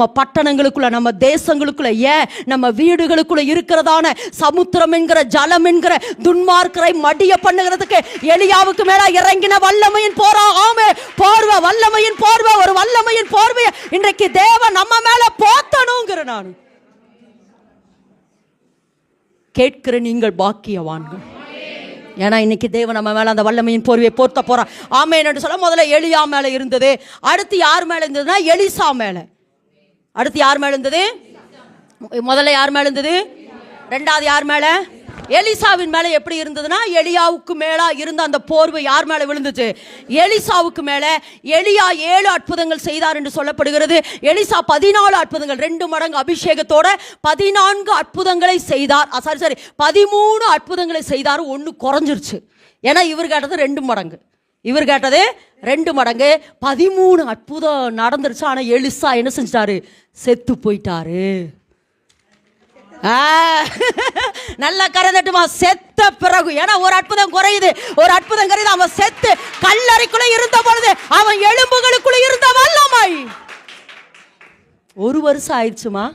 நம்ம பட்டணங்களுக்குள்ள நம்ம தேசங்களுக்குள்ள ஏன் நம்ம வீடுகளுக்குள்ள இருக்கிறதான சமுத்திரம் என்கிற ஜலம் என்கிற துன்மார்க்கரை மடிய பண்ணுகிறதுக்கு எளியாவுக்கு மேல இறங்கின வல்லமையின் போரா ஆமே போர்வை வல்லமையின் போர்வை ஒரு வல்லமையின் போர்வையை இன்றைக்கு தேவன் நம்ம மேல போத்தணுங்கிற நான். கேட்கிற நீங்கள் பாக்கியவான்கள். ஏன்னா இன்னைக்கு தேவன் நம்ம மேலே அந்த வல்லமையின் போர்வையை போர்த்த போகிறான் ஆமேன் என்று சொல்ல முதல்ல எலியா மேலே இருந்தது. அடுத்து யார் மேலே இருந்ததுன்னா எலிசா மேலே. அடுத்து யார் மேல இருந்தது? முதல்ல யார் மேல இருந்தது? ரெண்டாவது யார் மேல? எலிசாவின் மேல எப்படி இருந்ததுன்னா எலியாவுக்கு மேலா இருந்த அந்த போர்வை யார் மேல விழுந்துச்சு எலிசாவுக்கு மேல எலியா ஏழு அற்புதங்கள் செய்தார் என்று சொல்லப்படுகிறது. எலிசா பதினாலு அற்புதங்கள் ரெண்டு மடங்கு அபிஷேகத்தோட பதினான்கு அற்புதங்களை செய்தார். சாரி சாரி பதிமூணு அற்புதங்களை செய்தார். ஒன்று குறைஞ்சிருச்சு. ஏன்னா இவர் கேட்டது ரெண்டு மடங்கு. இவர் கேட்டது ரெண்டு மடங்கு. பதிமூணு அற்புதம் நடந்துருச்சு. ஆனால் எலிசா என்ன செஞ்சிட்டாரு? செத்து போயிட்டாரு. ஆ, நல்லா கரந்தட்டுமா செத்த பிறகு. ஏன்னா ஒரு அற்புதம் குறையுது. ஒரு அற்புதம் குறையுது அவன் செத்து கல்லறைக்குள்ள இருந்த பொழுது அவன் எலும்புகளுக்குள்ள இருந்த வல்லமாய் ஒரு வருஷம் ஆயிடுச்சுமா?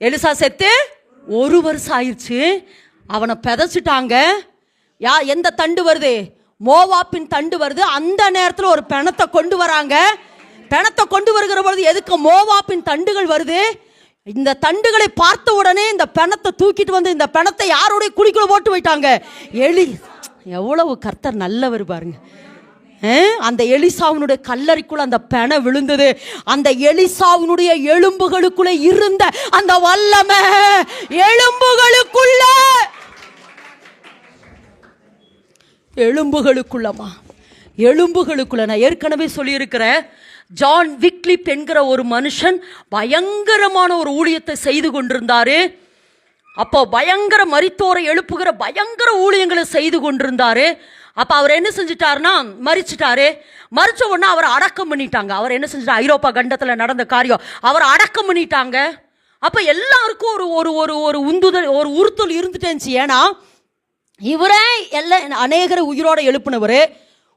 எலிசா செத்து ஒரு வருஷம் ஆயிடுச்சு. அவனை பெதைச்சிட்டாங்க. யா எந்த தண்டு வருது? மோவாப்பின் தண்டு வருது. அந்த நேரத்தில் ஒரு பிணத்தை கொண்டு வராங்க. பிணத்தை கொண்டு வருகிற பொழுது எதுக்கு மோவாப்பின் தண்டுகள் வருது? இந்த தண்டுகளை பார்த்த உடனே இந்த பிணத்தை தூக்கிட்டு வந்து இந்த பிணத்தை யாரோடைய குழிக்குள்ள போட்டு போயிட்டாங்க? எலி. எவ்வளவு கர்த்தர் நல்லவர் பாருங்க. அந்த எலிசாவினுடைய கல்லறைக்குள்ள அந்த பெண விழுந்தது. அந்த எலிசாவினுடைய எலும்புகளுக்குள்ள இருந்த அந்த வல்லமை எலும்புகளுக்குள்ள எலும்புகளுக்குள்ளமா எலும்புகளுக்குள்ள நான் ஏற்கனவே சொல்லியிருக்கிறேன் ஜான் விக்லிப் என்கிற ஒரு மனுஷன் பயங்கரமான ஒரு ஊழியத்தை செய்து கொண்டிருந்தாரு. அப்போ பயங்கர மரித்தோரை எழுப்புகிற பயங்கர ஊழியங்களை செய்து கொண்டிருந்தாரு. அப்போ அவர் என்ன செஞ்சிட்டாருன்னா மறிச்சிட்டாரு. மறிச்ச உடனே அவரை அடக்கம் பண்ணிட்டாங்க. அவர் என்ன செஞ்சிட்டார்? ஐரோப்பா கண்டத்தில் நடந்த காரியம். அவர் அடக்கம் பண்ணிட்டாங்க. அப்போ எல்லாருக்கும் ஒரு ஒரு ஒரு ஒரு உந்துதல் ஒரு உறுத்தல் இருந்துட்டே இருந்துச்சு ஏன்னா இவரே எல்லாம் அநேகரை உயிரோட எழுப்பினவர்.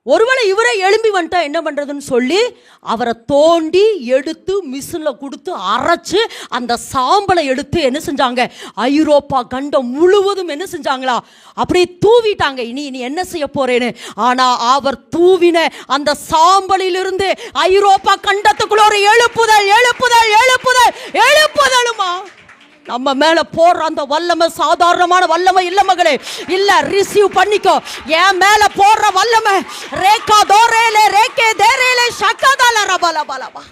ஒருவேளை இவரே எழும்பி வந்துட்டா என்ன பண்ணுறதுன்னு சொல்லி அவரை தோண்டி எடுத்து மிஷினில் கொடுத்து அரைச்சு அந்த சாம்பலை எடுத்து என்ன செஞ்சாங்க? ஐரோப்பா கண்டம் முழுவதும் என்ன செஞ்சாங்களா? அப்படியே தூவிட்டாங்க. இனி இனி என்ன செய்ய போறேன்னு? ஆனால் அவர் தூவின அந்த சாம்பலிலிருந்து ஐரோப்பா கண்டத்துக்குள்ள ஒரு எழுப்புதல் எழுப்புதல் எழுப்புதல் எழுப்புதலுமா நம்ம மேல போடுற அந்த வல்லமை சாதாரணமான வல்லமை இல்ல மகளே. இல்ல ரிசீவ் பண்ணிக்கோ. என் மேல போடுற வல்லமை ரேகா தோரேலே ரேகே தேரேலே சக்கதால ரபல பலபா